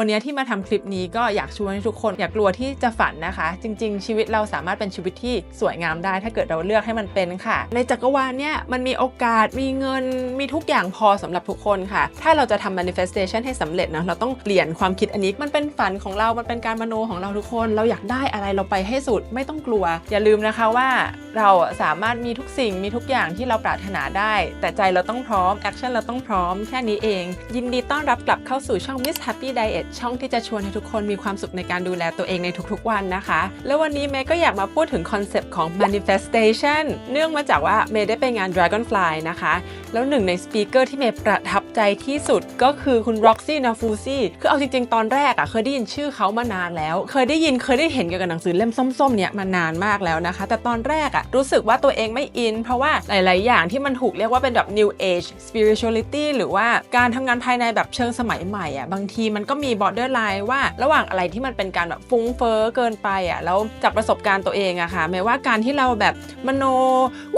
วันนี้ที่มาทำคลิปนี้ก็อยากชวนให้ทุกคนอย่ากลัวที่จะฝันนะคะ จริง ๆ ชีวิตเราสามารถเป็นชีวิตที่สวยงามได้ ถ้าเกิดเราเลือกให้มันเป็นค่ะ ในจักรวาลเนี่ยมันมีโอกาสมีเงินมีทุกอย่างพอสำหรับทุกคนค่ะ ถ้าเราจะทำ manifestation ให้สำเร็จนะเราต้องเปลี่ยนความคิดอันนี้มันเป็นฝันของเรา มันเป็นการมโนของเราทุกคน เราอยากได้อะไรเราไปให้สุดไม่ต้องกลัว อย่าลืมนะคะว่าเราสามารถมีทุกสิ่งมีทุกอย่างที่เราปรารถนาได้ แต่ใจเราต้องพร้อมแอคชั่นเราต้องพร้อมแค่นี้เอง ยินดีต้อนรับกลับเข้าสู่ช่อง Miss Happy Diet ช่องที่จะชวนให้ทุกคนมีความสุขในการดูแลตัวเองในทุกๆวันนะคะ แล้ววันนี้เมย์ก็อยากมาพูดถึงคอนเซปต์ของ manifestation เนื่องมาจากว่าเมย์ได้ไปงาน Dragonfly นะคะ แล้วหนึ่งในสปีกเกอร์ที่เมย์ประทับใจที่สุดก็คือคุณ Roxy Nafusi คือเอาจริงๆ ตอนแรกอะเคยได้ยินชื่อเขามานานแล้ว เคยได้ยินเคยได้เห็นเกี่ยวกับหนังสือเล่มส้มๆเนี่ยมานานมากแล้วนะคะ แต่ตอนแรกอะรู้สึกว่าตัวเองไม่อิน เพราะว่าหลาย ๆ อย่างที่มันถูกเรียกว่าเป็นแบบ new age spirituality หรือว่าการทำงานภายในแบบเชิงสมัยใหม่อะบางทีมันก็มี borderline ว่าระหว่างอะไรที่มันเป็นการแบบฟุ้งเฟ้อเกินไปอะแล้วจากประสบการณ์ตัวเองอะค่ะแม้ว่าการที่เราแบบมโน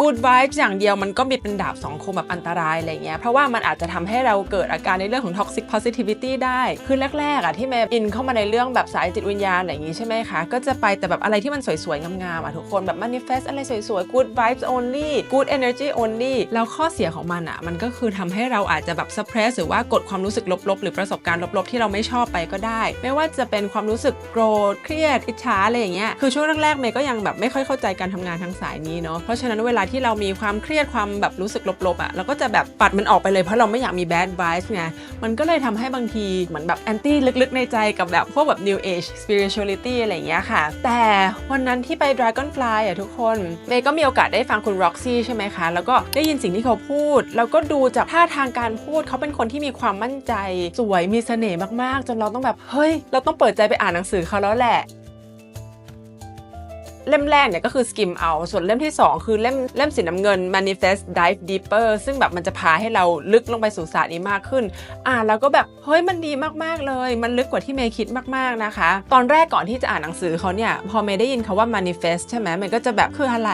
good vibes อย่างเดียวมันก็มีเป็นดาบสองคมแบบอันตรายอะไรเงี้ยเพราะว่ามันอาจจะทำให้เราเกิดอาการในเรื่องของ toxic positivity ได้คือแรกๆอะที่เมย์อินเข้ามาในเรื่องแบบสายจิตวิญญาณอะไรอย่างงี้ใช่ไหมคะ ก็จะไปแต่แบบอะไรที่มันสวยๆ งามๆอะทุกคนแบบ manifest อะไรสวยๆ good vibes only good energy only แล้วข้อเสียของมันอะมันก็คือทำให้เราอาจจะแบบ suppress หรือว่ากดความรู้สึกลบๆ หรือประสบการณ์ลบๆ ที่เราไม่ชอบไปก็ได้ ไม่ว่าจะเป็นความรู้สึกโกรธเครียดอิจฉาอะไรอย่างเงี้ยคือช่วงแรกๆเมย์ก็ยังแบบไม่ค่อยเข้าใจการทำงานทางสายนี้เนาะเพราะฉะนั้นเวลาที่เรามีความเครียดความแบบรู้สึกลบๆอะเราก็จะแบบปัดมันออกไปเลยเพราะเราไม่อยากมี bad vibes ไงมันก็เลยทำให้บางทีเหมือนแบบแอนตี้ลึกๆในใจกับแบบพวกแบบ new age spirituality อะไรอย่างเงี้ยค่ะ แต่วันนั้นที่ไป dragonfly อะทุกคนเมย์ก็มีโอกาสได้ฟังคุณ Roxy ใช่ไหมคะแล้วก็ได้ยินสิ่งที่เขาพูด แล้วก็ดูจากท่าทางการพูดเขาเป็นคนที่มีความมั่นใจสวยมีเสน่ห์มากๆจนเราต้องแบบเฮ้ย เราต้องเปิดใจไปอ่านหนังสือเขาแล้วแหละ เล่มแรกเนี่ยก็คือ skim เอาส่วนเล่มที่ 2 คือเล่มเล่มสีน้ำเงิน manifest dive deeper ซึ่งแบบมันจะพาให้เราลึกลงไปสู่ศาสตร์นี้มากขึ้น อ่านแล้วก็แบบเฮ้ยมันดีมากๆเลย มันลึกกว่าที่เมย์คิดมากๆนะคะ ตอนแรกก่อนที่จะอ่านหนังสือเขาเนี่ยพอเมย์ได้ยินคาว่า manifest ใช่ไหมมันก็จะแบบคืออะไร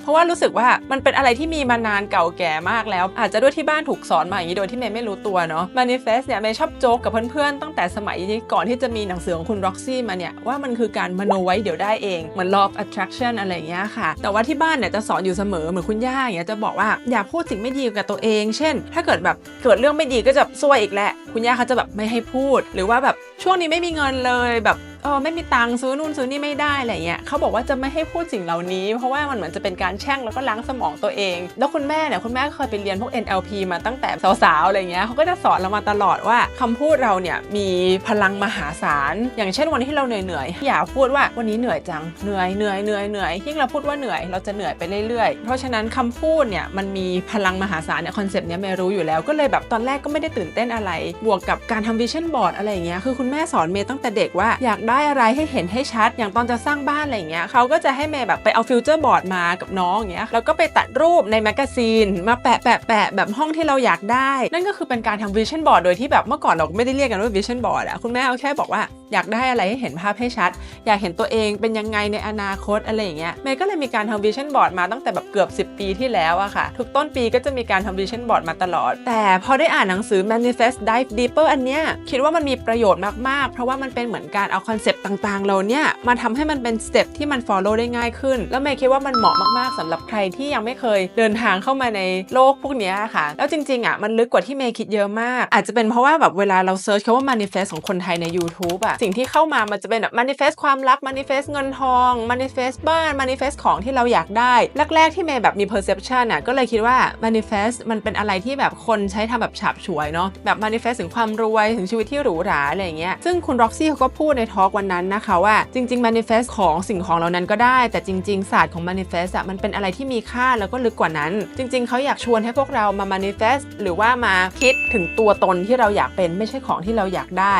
เพราะว่ารู้สึกว่ามันเป็นอะไรที่มีมานานเก่าแก่มากแล้ว อาจจะด้วยที่บ้านถูกสอนมาอย่างนี้โดยที่เมย์ไม่รู้ตัวเนาะ manifest เนี่ยเมย์ชอบโจ๊กกับเพื่อนๆตั้งแต่สมัยก่อนที่จะมีหนังสือของคุณ Roxy มาเนี่ยว่ามันคือการมโนไว้เดี๋ยวได้เองเหมือน law of attraction อะไรเงี้ยค่ะ แต่ว่าที่บ้านเนี่ยจะสอนอยู่เสมอเหมือนคุณย่าอย่างเงี้ยจะบอกว่าอย่าพูดสิ่งไม่ดีกับตัวเอง เช่น ถ้าเกิดแบบเกิดเรื่องไม่ดีก็จะซวยอีกแหละ คุณย่าเขาจะแบบไม่ให้พูด หรือว่าแบบช่วงนี้ไม่มีเงินเลยแบบ ออไม่มีตังค์ซื้อนู่นซื้อนี่ไม่ได้อะไรเงี้ยเขาบอกว่าจะไม่ให้พูดสิ่งเหล่านี้ เพราะว่ามันเหมือนจะเป็นการแช่งแล้วก็ล้างสมองตัวเอง แล้วคุณแม่เนี่ยคุณแม่เคยไปเรียนพวก NLP มาตั้งแต่สาวๆอะไรเงี้ยเขาก็จะสอนเรามาตลอดว่าคำพูดเราเนี่ยมีพลังมหาศาล อย่างเช่นวันที่เราเหนื่อยๆอย่าพูดว่าวันนี้เหนื่อยจังเหนื่อยเหนื่อยเหนื่อยเหนื่อยยิ่งเราพูดว่าเหนื่อยเราจะเหนื่อยไปเรื่อยๆ เพราะฉะนั้นคำพูดเนี่ยมันมีพลังมหาศาลเนี่ยคอนเซปต์เนี้ยเมย์รู้อยู่แล้วก็เลยแบบตอนแรกก็ไม่ได้ตื่นเต้นอะไร บวกกับการทำวิชั่นบอร์ดอะไรเงี้ยคือคุณแม่สอนเมย์ตั้งแต่เด็กว่าอยากได้ได้อะไรให้เห็นให้ชัด อย่างตอนจะสร้างบ้านอะไรเงี้ยเขาก็จะให้เมย์แบบไปเอาฟิวเจอร์บอร์ดมากับน้องอย่างเงี้ยแล้วก็ไปตัดรูปในแมกกาซีนมาแปะแปะแปะแบบห้องที่เราอยากได้ นั่นก็คือเป็นการทำวิชั่นบอร์ดโดยที่แบบเมื่อก่อนเราไม่ได้เรียกกันว่าวิชั่นบอร์ดอะคุณแม่เอาแค่บอกว่าอยากได้อะไรให้เห็นภาพให้ชัด อยากเห็นตัวเองเป็นยังไงในอนาคตอะไรอย่างเงี้ยเมย์ก็เลยมีการทำวิชั่นบอร์ดมาตั้งแต่แบบเกือบ 10 ปีที่แล้วอะค่ะ ทุกต้นปีก็จะมีการทำวิชั่นบอร์ดมาตลอด แต่พอได้อ่านหนังสือ manifest dive deeper อันเนี้ยคิดว่ามันมีประโยชน์มากๆ เพราะว่ามันเป็นเหมือนการเอาคอนเซปต์ต่างๆ เราเนี่ยมาทำให้มันเป็นสเต็ปที่มัน follow ได้ง่ายขึ้น แล้วเมย์คิดว่ามันเหมาะมากๆสำหรับใครที่ยังไม่เคยเดินทางเข้ามาในโลกพวกนี้ค่ะ แล้วจริงๆอะมันลึกกว่าที่เมย์คิดเยอะมาก อาจจะเป็นเพราะว่าแบบเวลาเราเซิร์ชคำว่า manifest ของคนไทยใน YouTube อะสิ่งที่เข้ามามันจะเป็นแบบ manifest ความรัก manifest เงินทอง manifest บ้าน manifest ของที่เราอยากได้ แรก ๆ ที่เมย์แบบมี perception น่ะก็เลยคิดว่า manifest มันเป็นอะไรที่แบบคนใช้ทำแบบฉาบฉวยเนาะแบบ manifest ถึงความรวยถึงชีวิตที่หรูหราอะไรอย่างเงี้ยซึ่งคุณ Roxy เขาก็พูดในทอกวันนั้นนะคะว่าจริง ๆ manifest ของสิ่งของเหล่านั้นก็ได้ แต่จริง ๆ ศาสตร์ของ manifest อะมันเป็นอะไรที่มีค่าแล้วก็ลึกกว่านั้น จริง ๆ เขาอยากชวนให้พวกเรามา manifest หรือว่ามาคิดถึงตัวตนที่เราอยากเป็นไม่ใช่ของที่เราอยากได้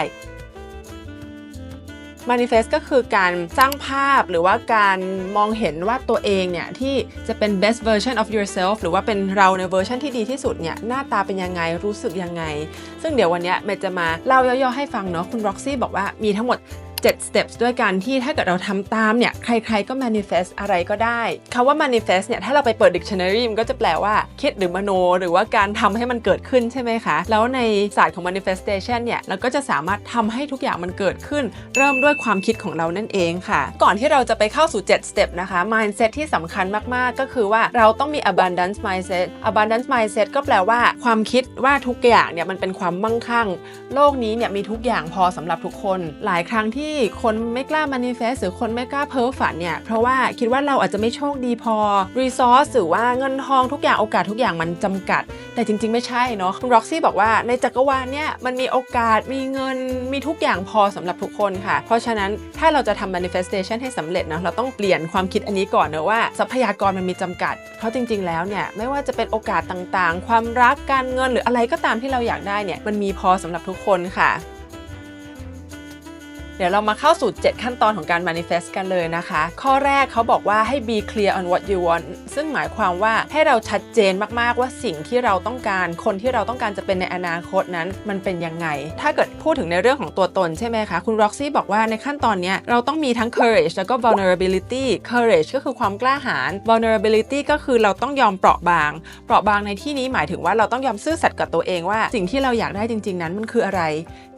manifest ก็คือการสร้างภาพหรือว่าการมองเห็นว่าตัวเองเนี่ย ที่จะเป็น best version of yourself หรือว่าเป็นเราในเวอร์ชันที่ดีที่สุดเนี่ย หน้าตาเป็นยังไงรู้สึกยังไง ซึ่งเดี๋ยววันนี้เมจะมาเล่าย่อๆให้ฟังเนาะคุณ Roxy บอกว่ามีทั้งหมด 7 steps ด้วยกันที่ถ้าเกิดเราทำตามเนี่ยใครๆก็ manifest อะไรก็ได้คาว่า manifest เนี่ยถ้าเราไปเปิด dictionary มันก็จะแปลว่าคิดหรือมโน หรือว่าการทำให้มันเกิดขึ้นใช่ไหมคะ แล้วในศาสตร์ของ manifestation เนี่ยเราก็จะสามารถทำให้ทุกอย่างมันเกิดขึ้น เริ่มด้วยความคิดของเรานั่นเองค่ะ ก่อนที่เราจะไปเข้าสู่ 7 step นะคะ mindset ที่สำคัญมากๆ ก็คือว่าเราต้องมี abundance mindset abundance mindset ก็แปลว่าความคิดว่าทุกอย่างเนี่ยมันเป็นความมั่งคั่ง โลกนี้เนี่ยมีทุกอย่างพอสำหรับทุกคน หลายครั้งที่คนไม่กล้า manifest หรือคนไม่กล้าเพ้อฝันเนี่ย เพราะว่าคิดว่าเราอาจจะไม่โชคดีพอ resource หรือว่าเงินทองทุกอย่างโอกาสทุกอย่างมันจำกัด แต่จริง ๆ ไม่ใช่เนาะคุณ Roxy บอกว่าในจักรวาลเนี่ยมันมีโอกาสมีเงินมีทุกอย่างพอสำหรับทุกคนค่ะ เพราะฉะนั้นถ้าเราจะทำ manifestation ให้สำเร็จนะเราต้องเปลี่ยนความคิดอันนี้ก่อนเนะว่าทรัพยากรมันมีจำกัด เพราะจริง ๆ แล้วเนี่ยไม่ว่าจะเป็นโอกาสต่างๆ ความรักการเงินหรืออะไรก็ตามที่เราอยากได้เนี่ยมันมีพอสำหรับทุกคนค่ะ เดี๋ยวเรามาเข้าสู่ 7 ขั้นตอนของการ manifest กันเลยนะคะ ข้อแรกเขาบอกว่าให้ be clear on what you want ซึ่งหมายความว่าให้เราชัดเจนมากๆว่าสิ่งที่เราต้องการ คนที่เราต้องการจะเป็นในอนาคตนั้น มันเป็นยังไง ถ้าเกิดพูดถึงในเรื่องของตัวตนใช่ไหมคะ คุณ Roxy บอกว่าในขั้นตอนนี้เราต้องมีทั้ง courage แล้วก็ vulnerability courage ก็คือความกล้าหาญ vulnerability ก็คือเราต้องยอมเปราะบาง เปราะบางในที่นี้หมายถึงว่าเราต้องยอมซื่อสัตย์กับตัวเองว่า สิ่งที่เราอยากได้จริง ๆ นั้นมันคืออะไร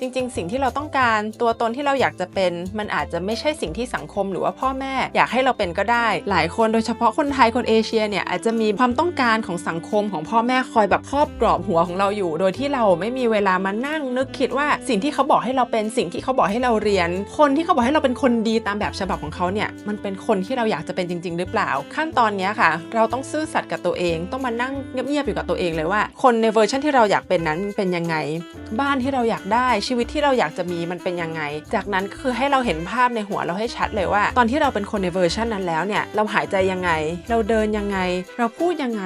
จริง ๆ สิ่งที่เราต้องการตัวตนที่เราอยากจะเป็น มันอาจจะไม่ใช่สิ่งที่สังคมหรือว่าพ่อแม่ อยากให้เราเป็นก็ได้ หลายคนโดยเฉพาะคนไทยคนเอเชียเนี่ยอาจจะมีความต้องการของสังคมของพ่อแม่คอยแบบครอบกรอบหัวของเราอยู่ โดยที่เราไม่มีเวลามานั่งนึกคิดว่าสิ่งที่เขาบอกให้เราเป็นสิ่งที่เขาบอกให้เราเรียน คนที่เขาบอกให้เราเป็นคนดีตามแบบฉบับของเขาเนี่ยมันเป็นคนที่เราอยากจะเป็นจริง ๆ หรือเปล่า ขั้นตอนนี้ค่ะ เราต้องซื่อสัตย์กับตัวเอง ต้องมานั่งเงียบๆอยู่กับตัวเองเลยว่า คนในเวอร์ชันที่เราอยากเป็นนั้นเป็นยังไง บ้านที่เราอยากได้ชีวิตที่เราอยากจะมีมันเป็นยังไง จากนั้นก็คือให้เราเห็นภาพในหัวเราให้ชัดเลยว่า ตอนที่เราเป็นคนในเวอร์ชันนั้นแล้วเนี่ยเราหายใจยังไง เราเดินยังไง เราพูดยังไง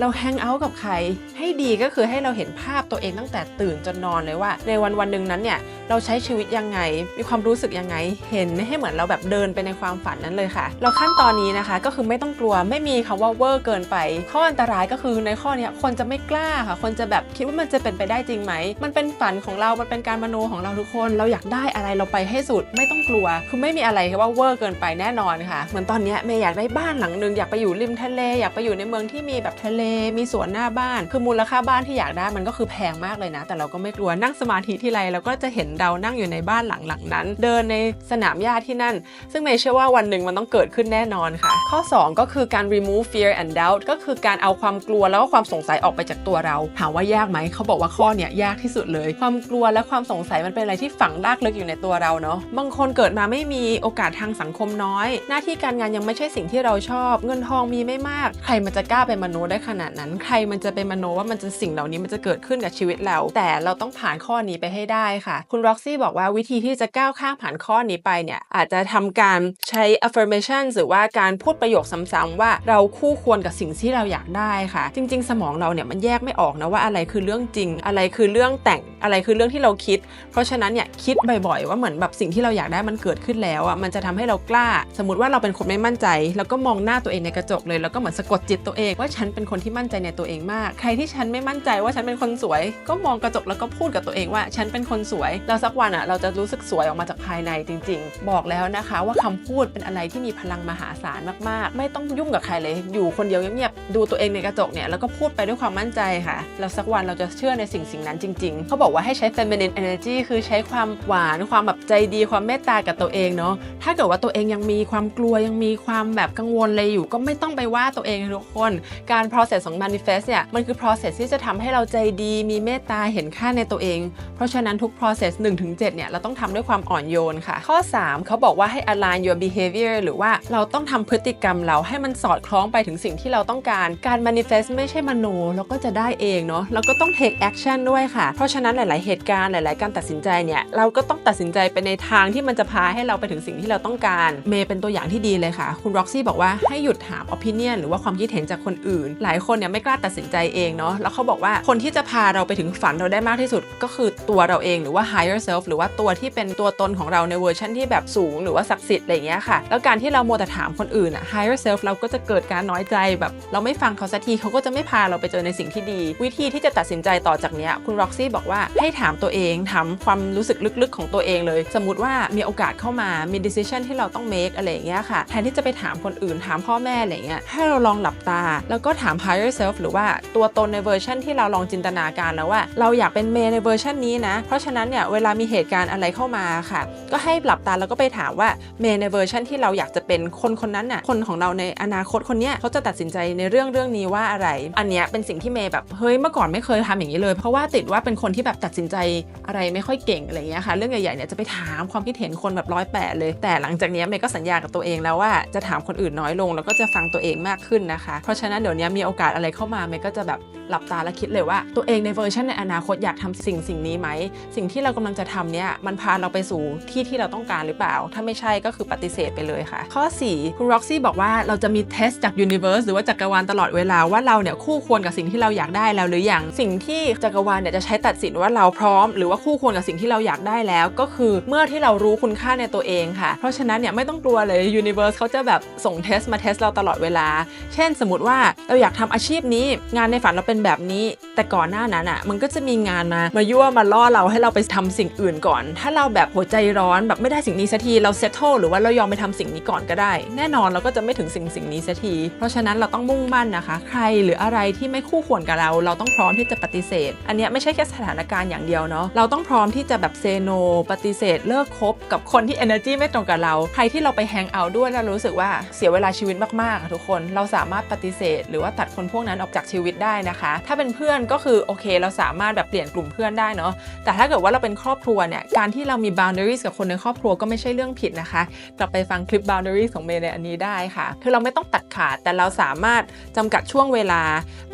เราแฮงเอาท์กับใคร ให้ดีก็คือให้เราเห็นภาพตัวเองตั้งแต่ตื่นจนนอนเลยว่า ในวันวันหนึ่งนั้นเนี่ยเราใช้ชีวิตยังไง มีความรู้สึกยังไง เห็นให้เหมือนเราแบบเดินไปในความฝันนั้นเลยค่ะ เราขั้นตอนนี้นะคะก็คือไม่ต้องกลัวไม่มีคำว่าเวอร์เกินไป ข้ออันตรายก็คือในข้อนี้คนจะไม่กล้าค่ะ คนจะแบบคิดว่ามันจะเป็นไปได้จริงไหม มันเป็นฝันของเรา มันเป็นการมโนของเราทุกคน เราอยากได้อะไรเราไปให้สุดไม่ต้องกลัว คือไม่มีอะไรว่าเวอร์เกินไปแน่นอนค่ะ เหมือนตอนนี้เมย์อยากได้บ้านหลังหนึ่งอยากไปอยู่ริมทะเลอยากไปอยู่ในเมืองที่มีแบบทะเลมีสวนหน้าบ้าน คือมูลค่าบ้านที่อยากได้มันก็คือแพงมากเลยนะ แต่เราก็ไม่กลัวนั่งสมาธิที่ไรเราก็จะเห็นเรานั่งอยู่ในบ้านหลังหลังนั้น เดินในสนามหญ้าที่นั่น ซึ่งเมย์เชื่อว่าวันหนึ่งมันต้องเกิดขึ้นแน่นอนค่ะ ข้อ 2 ก็คือการ remove fear and doubt ก็คือการเอาความกลัวแล้วก็ความสงสัยออกไปจากตัวเราถามว่ายากไหมเขาบอกว่าข้อเนี้ยยากที่สุดเลย ความกลัวและความสงสัยมันเป็นอะไรที่ฝังรากลึกอยู่ในตัวเราเนาะบางคนเกิดมาไม่มีโอกาสทางสังคมน้อย หน้าที่การงานยังไม่ใช่สิ่งที่เราชอบ เงินทองมีไม่มาก ใครมันจะกล้าไปมโนได้ขนาดนั้น ใครมันจะไปมโนว่ามันจะสิ่งเหล่านี้มันจะเกิดขึ้นกับชีวิตเรา แต่เราต้องผ่านข้อนี้ไปให้ได้ค่ะ คุณ Roxy บอกว่าวิธีที่จะก้าวข้ามผ่านข้อนี้ไปเนี่ยอาจจะทำการใช้ affirmation หรือว่าการพูดประโยคซ้ำๆว่าเราคู่ควรกับสิ่งที่เราอยากได้ค่ะ จริง ๆ สมองเราเนี่ยมันแยกไม่ออกนะว่าอะไรคือเรื่องจริง อะไรคือเรื่องแต่งอะไรคือเรื่องที่เราคิด เพราะฉะนั้นเนี่ยคิดบ่อยๆ ว่าเหมือนแบบสิ่งที่เราอยากได้มันเกิดขึ้นแล้วอะมันจะทำให้เรากล้า สมมติว่าเราเป็นคนไม่มั่นใจ แล้วก็มองหน้าตัวเองในกระจกเลย แล้วก็เหมือนสะกดจิตตัวเองว่าฉันเป็นคนที่มั่นใจในตัวเองมาก ใครที่ฉันไม่มั่นใจว่าฉันเป็นคนสวย ก็มองกระจกแล้วก็พูดกับตัวเองว่า ฉันเป็นคนสวยแล้วสักวันอะเราจะรู้สึกสวยออกมาจากภายในจริง ๆ บอกแล้วนะคะ ว่าคำพูดเป็นอะไรที่มีพลังมหาศาลมากๆ ไม่ต้องยุ่งกับใครเลย อยู่คนเดียวเงียบๆดูตัวเองในกระจกเนี่ยแล้วก็พูดไปด้วยความมั่นใจค่ะแล้วสักวันเราจะเชื่อในสิ่งสิ่งนั้นจริง ๆ เขาบอกว่าให้ใช้ feminine energy คือใช้ความหวานความแบบใจดีความเมตตากับตัวเองเนาะถ้าเกิดว่าตัวเองยังมีความกลัวยังมีความแบบกังวลเลยอยู่ ก็ไม่ต้องไปว่าตัวเองทุกคนการ process ของ manifest เนี่ยมันคือ process ที่จะทำให้เราใจดีมีเมตตาเห็นค่าในตัวเอง เพราะฉะนั้นทุก process 1-7เนี่ยเราต้องทำด้วยความอ่อนโยนค่ะ ข้อ 3 เขาบอกว่าให้ align your behavior หรือว่าเราต้องทำพฤติกรรมเราให้มันสอดคล้องไปถึงสิ่งที่เราต้องการการ manifest ไม่ใช่มโนแล้วก็จะได้เองเนาะเราก็ต้อง take action ด้วยค่ะ เพราะฉะนั้นหลาย ๆ เหตุการณ์หลาย ๆ การตัดสินใจเนี่ยเราก็ต้องตัดสินใจไปในทางที่มันจะพาให้เราไปถึงสิ่งที่เราต้องการ เมย์เป็นตัวอย่างที่ดีเลยค่ะ คุณ Roxy บอกว่าให้หยุดถาม opinion หรือว่าความคิดเห็นจากคนอื่น หลายคนเนี่ยไม่กล้าตัดสินใจเองเนาะแล้วเขาบอกว่าคนที่จะพาเราไปถึงฝันเราได้มากที่สุด ก็คือตัวเราเองหรือว่า higher self หรือว่าตัวที่เป็นตัวตนของเราในเวอร์ชันที่แบบสูงหรือว่าศักดิ์สิทธิ์อะไรอย่างเงี้ยค่ะ แล้วการที่เราโมแต่ถามคนอื่นอะ higher self เราก็จะเกิดการน้อยใจแบบเราไม่ฟังเขาสักทีเขาก็จะไม่พาเราไปเจอในสิ่งที่ดี วิธีที่จะตัดสินใจต่อจากเนี้ยคุณ Roxy บอกว่าให้ถามตัวเองถามความรู้สึกลึกๆของตัวเองเลยสมมติว่ามีโอกาสเข้ามา มี decision ที่เราต้อง make อะไรอย่างเงี้ยค่ะ แทนที่จะไปถามคนอื่น ถามพ่อแม่อะไรเงี้ย ให้เราลองหลับตา แล้วก็ถาม higher self หรือว่าตัวตนในเวอร์ชันที่เราลองจินตนาการแล้วว่า เราอยากเป็นเมย์ในเวอร์ชันนี้นะ เพราะฉะนั้นเนี่ย เวลามีเหตุการณ์อะไรเข้ามาค่ะ ก็ให้หลับตาแล้วก็ไปถามว่าเมย์ในเวอร์ชันที่เราอยากจะเป็นคนคนนั้นน่ะ คนของเราในอนาคตคนเนี้ยเขาจะตัดสินใจในเรื่องเรื่องนี้ว่าอะไร อันเนี้ยเป็นสิ่งที่เมย์แบบ เฮ้ย เมื่อก่อนไม่เคยทำอย่างนี้เลย เพราะว่าติดว่าเป็นคนที่แบบตัดสินใจอะไรไม่ค่อยเก่งอะไรเงี้ยค่ะ เรื่องใหญ่ๆเนี่ยจะไปถามความคิดเห็นคนแบบร้อยแปดเลย แต่หลังจากนี้เมย์ก็สัญญากับตัวเองแล้วว่าจะถามคนอื่นน้อยลง แล้วก็จะฟังตัวเองมากขึ้นนะคะ เพราะฉะนั้นเดี๋ยวนี้มีโอกาสอะไรเข้ามาเมย์ก็จะแบบหลับตาแล้วคิดเลยว่าตัวเองในเวอร์ชันในอนาคตอยากทำสิ่งสิ่งนี้ไหมสิ่งที่เรากำลังจะทำเนี่ยมันพาเราไปสู่ที่ที่เราต้องการหรือเปล่า ถ้าไม่ใช่ก็คือปฏิเสธไปเลยค่ะ ข้อ 4 คุณ Roxy บอกว่าเราจะมีเทสจาก Universe หรือว่าจักรวาลตลอดเวลาว่าเราเนี่ยคู่ควรกับสิ่งที่เราอยากได้แล้วหรือยังสิ่งที่จักรวาลเนี่ยจะใช้ตัดสินว่าเราพร้อม หรือว่าคู่ควรกับสิ่งที่เราอยากได้แล้วก็คือเมื่อที่เรารู้คุณค่าในตัวเองค่ะ เพราะฉะนั้นเนี่ยไม่ต้องกลัวเลย Universe เขาจะแบบส่งเทสมาเทสเราตลอดเวลา เช่นสมมติว่าเราอยากทำอาชีพนี้ งานในฝันเราเป็นแบบนี้ แต่ก่อนหน้านั้นอะมันก็จะมีงานมามายั่วมาล่อเราให้เราไปทำสิ่งอื่นก่อน ถ้าเราแบบหัวใจร้อนแบบไม่ได้สิ่งนี้สักทีเราเซตโตหรือว่าเรายอมไปทำสิ่งนี้ก่อนก็ได้ แน่นอนเราก็จะไม่ถึงสิ่งสิ่งนี้สักที เพราะฉะนั้นเราต้องมุ่งมั่นนะคะ ใครหรืออะไรที่ไม่คู่ควรกับเรา เราต้องพร้อมที่จะปฏิเสธ อันนี้ไม่ใช่แค่สถานการณ์อย่างเดียวเนาะเราต้องพร้อมที่จะแบบเซโนปฏิเสธเลิกคบกับคนที่ energy ไม่ตรงกับเรา ใครที่เราไปแฮงเอาท์ด้วยแล้วรู้สึกว่าเสียเวลาชีวิตมากๆอะทุกคนเราสามารถปฏิเสธ หรือว่าตัดคนพวกนั้นออกจากชีวิตได้นะคะ ถ้าเป็นเพื่อนก็คือโอเค เราสามารถแบบเปลี่ยนกลุ่มเพื่อนได้เนาะแต่ถ้าเกิดว่าเราเป็นครอบครัวเนี่ยการที่เรามี boundaries กับคนในครอบครัวก็ไม่ใช่เรื่องผิดนะคะกลับไปฟังคลิป boundaries ของเมย์ในอันนี้ได้ค่ะ คือเราไม่ต้องตัดขาดแต่เราสามารถจำกัดช่วงเวลา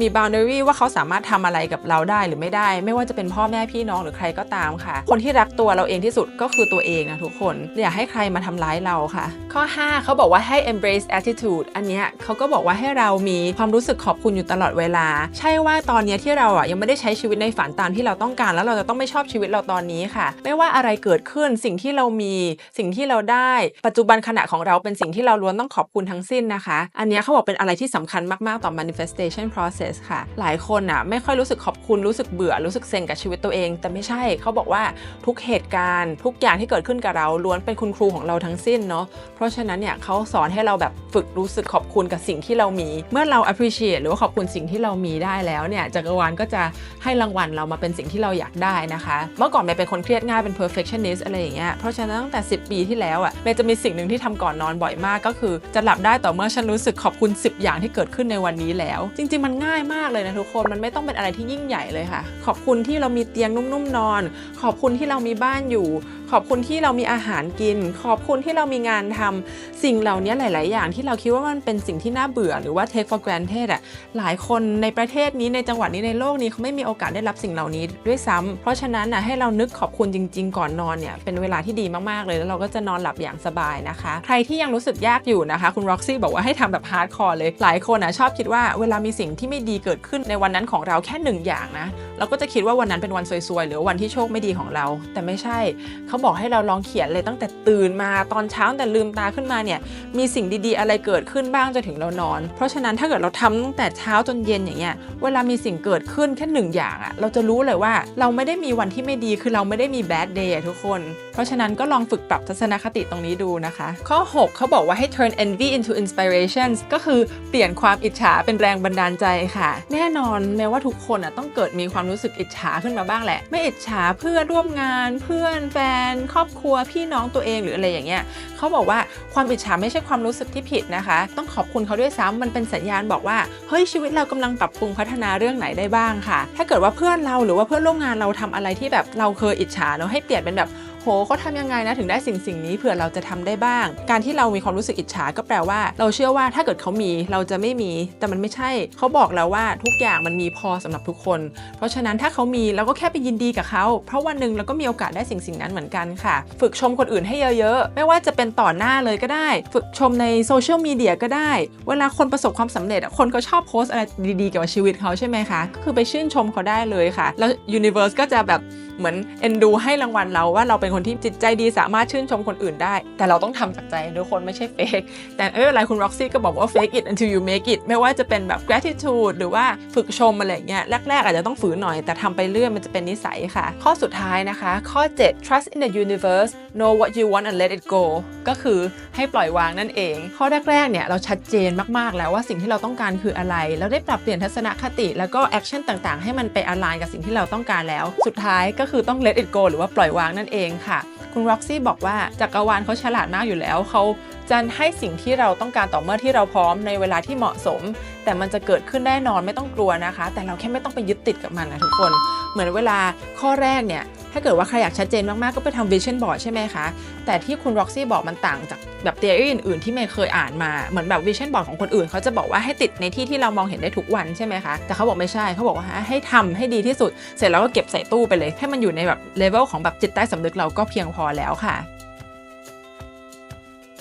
มี boundary ว่าเขาสามารถทำอะไรกับเราได้หรือไม่ได้ ไม่ว่าจะเป็นพ่อแม่พี่น้องหรือใครก็ตามค่ะ คนที่รักตัวเราเองที่สุดก็คือตัวเองนะทุกคนอย่าให้ใครมาทำร้ายเราค่ะ ข้อ 5 เขาบอกว่าให้ embrace attitude อันเนี้ยเขาก็บอกว่าให้เรามีความรู้สึกขอบคุณอยู่ตลอดเวลา ใช่ว่าตอนเนี้ยที่เราอะยังไม่ได้ใช้ชีวิตในฝันตามที่เราต้องการ แล้วเราจะต้องไม่ชอบชีวิตเราตอนนี้ค่ะ ไม่ว่าอะไรเกิดขึ้นสิ่งที่เรามีสิ่งที่เราได้ ปัจจุบันขณะของเราเป็นสิ่งที่เราล้วนต้องขอบคุณทั้งสิ้นนะคะ อันเนี้ยเขาบอกเป็นอะไรที่สำคัญมากๆต่อ manifestation process ค่ะ หลายคนอะไม่ค่อยรู้สึกขอบคุณรู้สึกเบื่อรู้สึกเซ็งกับชีวิตตัวเอง แต่ไม่ใช่เขาบอกว่าทุกเหตุการณ์ทุกอย่างที่เกิดขึ้นกับเราล้วนเป็นคุณครูของเราทั้งสิ้นเนาะเพราะฉะนั้นเนี่ยเขาสอนให้เราแบบฝึกรู้สึกขอบคุณกับสิ่งที่เรามี เมื่อเรา appreciate หรือว่าขอบคุณสิ่งที่เรามีได้แล้วเนี่ยจักรวาลก็จะให้รางวัลเรามาเป็นสิ่งที่เราอยากได้นะคะ เมื่อก่อนเมย์เป็นคนเครียดง่ายเป็น perfectionist อะไรอย่างเงี้ยเพราะฉะนั้นตั้งแต่ 10 ปีที่แล้วอะเมย์จะมีสิ่งหนึ่งที่ทำก่อนนอนบ่อยมากก็คือ จะหลับได้ต่อเมื่อฉันรู้สึกขอบคุณ 10 อย่างที่เกิดขึ้นในวันนี้แล้ว จริง ๆ มันง่ายมากเลยนะทุกคนมันไม่ต้องเป็นอะไรที่ยิ่งใหญ่เลยค่ะ ขอบคุณที่เรามีเตียงนุ่มๆนอน ขอบคุณที่เรามีบ้านอยู่ขอบคุณที่เรามีอาหารกิน ขอบคุณที่เรามีงานทำสิ่งเหล่านี้หลาย ๆ อย่างที่เราคิดว่ามันเป็นสิ่งที่น่าเบื่อหรือว่า take for granted อะหลายคนในประเทศนี้ในจังหวัดนี้ในโลกนี้เขาไม่มีโอกาสได้รับสิ่งเหล่านี้ด้วยซ้ำเพราะฉะนั้นนะให้เรานึกขอบคุณจริง ๆ ก่อนนอนเนี่ยเป็นเวลาที่ดีมาก ๆ เลยแล้วเราก็จะนอนหลับอย่างสบายนะคะ ใครที่ยังรู้สึกยากอยู่นะคะคุณ Roxy บอกว่าให้ทำแบบ hard core เลย หลายคนนะชอบคิดว่าเวลามีสิ่งที่ไม่ดีเกิดขึ้นในวันนั้นของเราแค่หนึ่งอย่างนะเราก็จะคิดว่าวันนั้นเป็นวันซวยๆหรือวันที่โชคไม่ดีของเรา แต่ไม่ใช่เขาบอกให้เราลองเขียนเลยตั้งแต่ตื่นมาตอนเช้าแต่ลืมตาขึ้นมาเนี่ยมีสิ่งดีๆ อะไรเกิดขึ้นบ้างจนถึงเรานอน เพราะฉะนั้นถ้าเกิดเราทำตั้งแต่เช้าจนเย็นอย่างเงี้ยเวลามีสิ่งเกิดขึ้นแค่หนึ่งอย่างอะเราจะรู้เลยว่าเราไม่ได้มีวันที่ไม่ดีคือเราไม่ได้มี bad day อะทุกคน เพราะฉะนั้นก็ลองฝึกปรับทัศนคติตรงนี้ดูนะคะ ข้อ 6 เขาบอกว่าให้ turn envy into inspiration ก็คือเปลี่ยนความอิจฉาเป็นแรงบันดาลใจค่ะ แน่นอนแม้ว่าทุกคนอะต้องเกิดมีความรู้สึกอิจฉาขึ้นมาบ้างแหละ ไม่อิจฉาเพื่อนร่วมงานเพื่อนแฟนครอบครัวพี่น้องตัวเองหรืออะไรอย่างเงี้ยเขาบอกว่าความอิจฉาไม่ใช่ความรู้สึกที่ผิดนะคะ ต้องขอบคุณเขาด้วยซ้ำมันเป็นสัญญาณบอกว่าเฮ้ยชีวิตเรากำลังปรับปรุงพัฒนาเรื่องไหนได้บ้างค่ะ ถ้าเกิดว่าเพื่อนเราหรือว่าเพื่อนร่วมงานเราทำอะไรที่แบบเราเคยอิจฉาเนาะให้เปลี่ยนเป็นแบบ หเขาทำยังไงนะถึงได้สิ่งสิ่งนี้เผื่อเราจะทำได้บ้าง การที่เรามีความรู้สึกอิจฉาก็แปลว่า เราเชื่อว่าถ้าเกิดเขามีเราจะไม่มี แต่มันไม่ใช่เขาบอกแล้วว่าทุกอย่างมันมีพอสำหรับทุกคน เพราะฉะนั้นถ้าเขามีเราก็แค่ไปยินดีกับเขาเพราะวันหนึ่งเราก็มีโอกาสได้สิ่งสิ่งนั้นเหมือนกันค่ะ ฝึกชมคนอื่นให้เยอะๆ ไม่ว่าจะเป็นต่อหน้าเลยก็ได้ ฝึกชมในโซเชียลมีเดียก็ได้ เวลาคนประสบความสำเร็จคนก็ชอบโพสอะไรดีๆเกี่ยวกับชีวิตเขาใช่ไหมคะก็คือไปชื่นชมเขาได้เลยค่ะ แล้ว Universe ก็จะแบบเหมือนเอ็นดูให้รางวัลเราว่าเราเป็นคนที่จิตใจดีสามารถชื่นชมคนอื่นได้ แต่เราต้องทำจากใจทุกคนไม่ใช่เฟกแต่ไม่เป็นไรคุณ Roxy ก็บอกว่า fake it until you make it ไม่ว่าจะเป็นแบบ gratitude หรือว่าฝึกชมอะไรเงี้ยแรกๆอาจจะต้องฝืนหน่อย แต่ทำไปเรื่อยมันจะเป็นนิสัยค่ะ ข้อสุดท้ายนะคะ ข้อ 7 trust in the universe know what you want and let it go ก็คือให้ปล่อยวางนั่นเอง ข้อแรกๆเนี่ยเราชัดเจนมากๆแล้วว่าสิ่งที่เราต้องการคืออะไรแล้วได้ปรับเปลี่ยนทัศนคติ แล้วก็แอคชั่นต่างๆ ให้มันไปอ l ไลน์กับสิ่งที่เราต้องการแล้ว สุดท้ายก็็คือต้อง let it go หรือว่าปล่อยวางนั่นเองค่ะ คุณ Roxy บอกว่าจักรวาลเขาฉลาดมากอยู่แล้วเขาจะให้สิ่งที่เราต้องการต่อเมื่อที่เราพร้อมในเวลาที่เหมาะสม แต่มันจะเกิดขึ้นแน่นอนไม่ต้องกลัวนะคะ แต่เราแค่ไม่ต้องไปยึดติดกับมันนะทุกคน เหมือนเวลาข้อแรกเนี่ยถ้าเกิดว่าใครอยากชัดเจนมากๆก็ไปทำ vision board ใช่ไหมคะ แต่ที่คุณ Roxy บอกมันต่างจากแบบ theory อื่นๆ ที่เมย์เคยอ่านมาเหมือนแบบ vision board ของคนอื่นเขาจะบอกว่าให้ติดในที่ที่เรามองเห็นได้ทุกวันใช่ไหมคะ แต่เขาบอกไม่ใช่เขาบอกว่าให้ทำให้ดีที่สุด เสร็จแล้วก็เก็บใส่ตู้ไปเลยให้มันอยู่ในแบบ level ของแบบจิตใต้สำนึกเราก็เพียงพอแล้วค่ะ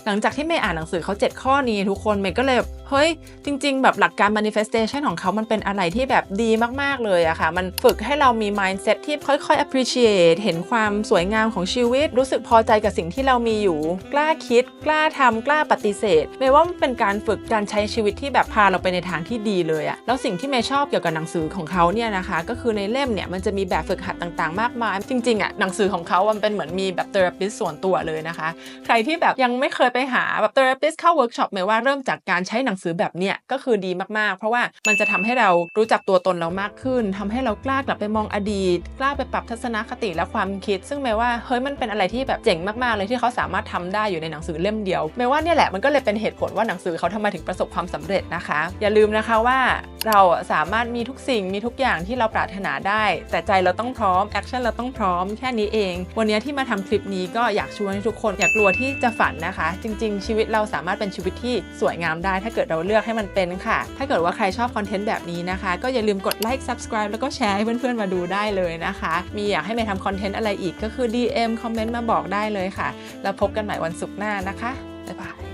หลังจากที่เมย์อ่านหนังสือเขา 7 ข้อนี้ทุกคนเมย์ก็เลยเฮ้ย จริง ๆ แบบหลักการ manifestation ของเขามันเป็นอะไรที่แบบดีมาก ๆ เลยอะค่ะ มันฝึกให้เรามี mindset ที่ค่อย ๆ appreciate เห็นความสวยงามของชีวิต รู้สึกพอใจกับสิ่งที่เรามีอยู่ กล้าคิด กล้าทำกล้าปฏิเสธเมย์ว่ามันเป็นการฝึกการใช้ชีวิตที่แบบพาเราไปในทางที่ดีเลยอะแล้วสิ่งที่เมย์ชอบเกี่ยวกับหนังสือของเขาเนี่ยนะคะ ก็คือในเล่มเนี่ยมันจะมีแบบฝึกหัดต่างๆ มากมาย จริงๆอะหนังสือของเขามันเป็นเหมือนมีแบบ therapist ส่วนตัวเลยนะคะ ใครที่แบบยังไม่เคยไปหาแบบ therapist เข้าเวิร์กช็อปเมย์ว่าเริ่มจากการใช้หนังสือแบบเนี้ยก็คือดีมากๆ เพราะว่ามันจะทำให้เรารู้จักตัวตนเรามากขึ้นทำให้เรากล้ากลับไปมองอดีต กล้าไปปรับทัศนคติและความคิด ซึ่งเมย์ว่าเฮ้ยมันเป็นอะไรที่แบบเจ๋งมากๆเลยที่เขาสามารถทำได้อยู่ในหนังสือเล่มเดียวเมย์ว่าเนี่ยแหละมันก็เลยเป็นเหตุผลว่าหนังสือเขาทำไมถึงประสบความสำเร็จนะคะ อย่าลืมนะคะว่าเราสามารถมีทุกสิ่งมีทุกอย่างที่เราปรารถนาได้ แต่ใจเราต้องพร้อมแอคชั่นเราต้องพร้อมแค่นี้เอง วันนี้ที่มาทำคลิปนี้ก็อยากชวนทุกคนอย่ากลัวที่จะฝันนะคะ จริง ๆ ชีวิตเราสามารถเป็นชีวิตที่สวยงามได้ถ้าเกิดเราเลือกให้มันเป็นค่ะ ถ้าเกิดว่าใครชอบคอนเทนต์แบบนี้นะคะ ก็อย่าลืมกดไลค์ subscribe แล้วก็แชร์ให้เพื่อนๆมาดูได้เลยนะคะ มีอยากให้เมย์ทำคอนเทนต์อะไรอีกก็คือ DM คอมเมนต์มาบอกได้เลยค่ะ แล้วพบกันใหม่วันศุกร์หน้านะคะบ๊ายบาย